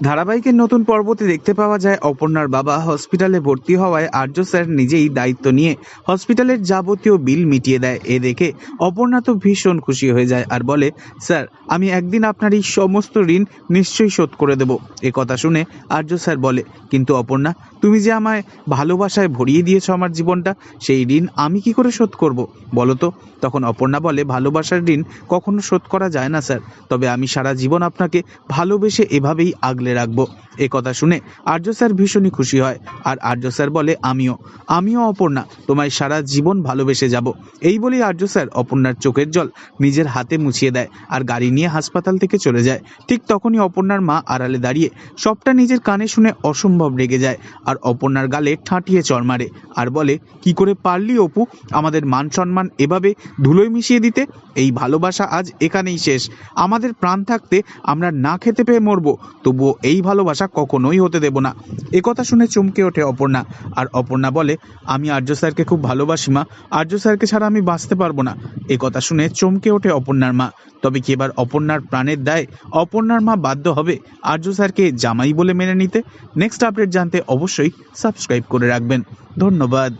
ধারাবাহিকের নতুন পর্বতে দেখতে পাওয়া যায় অপর্ণার বাবা হসপিটালে ভর্তি হওয়ায় আর্য স্যার নিজেই দায়িত্ব নিয়ে হসপিটালের যাবতীয় বিল মিটিয়ে দেয়। এ দেখে অপর্ণা তো ভীষণ খুশি হয়ে যায় আর বলে, স্যার, আমি একদিন আপনার এই সমস্ত ঋণ নিশ্চয়ই শোধ করে দেব। এ কথা শুনে আর্য স্যার বলে, কিন্তু অপর্ণা, তুমি যে আমায় ভালোবাসায় ভরিয়ে দিয়েছ আমার জীবনটা, সেই ঋণ আমি কি করে শোধ করব? বলো তো। তখন অপর্ণা বলে, ভালোবাসার ঋণ কখনো শোধ করা যায় না, স্যার। তবে আমি সারা জীবন আপনাকে ভালোবেসে এভাবেই আগলে রাখব। এ কথা শুনে আর্য স্যার ভীষণই খুশি হয়। আর আর্য স্যার বলে, আমিও। আমিও অপর্ণা। তোমায় সারা জীবন ভালোবেসে যাব। এই বলেই আর্য স্যার অপর্ণার চোখের জল নিজের হাতে মুছিয়ে দেয় আর গাড়ি নিয়ে হাসপাতাল থেকে চলে যায়। ঠিক তখনই অপর্ণার মা আড়ালে দাঁড়িয়ে সবটা নিজের কানে শুনে অসম্ভব রেগে যায় আর অপর্ণার গালে ঠাঁটিয়ে চর মারে আর বলে, কি করে পারলি অপু? আমাদের মান সম্মান এভাবে ধুলোয় মিশিয়ে দিতে? এই ভালোবাসা আজ এখানেই শেষ। আমাদের প্রাণ থাকতে আমরা না খেতে পেয়ে মরবো। তবুও এই ভালোবাসা কখনোই হতে দেব না। এ কথা শুনে চমকে ওঠে অপর্ণা। আর অপর্ণা বলে, আমি আর্য স্যারকে খুব ভালোবাসি, মা। আর্য স্যারকে ছাড়া আমি বাঁচতে পারব না। এ কথা শুনে চমকে ওঠে অপর্ণার মা। তবে কি এবার অপর্ণার প্রাণের দায়? অপর্ণার মা বাধ্য হবে আর্য স্যারকে জামাই বলে মেনে নিতে? নেক্সট আপডেট জানতে অবশ্যই সাবস্ক্রাইব করে রাখবেন। ধন্যবাদ।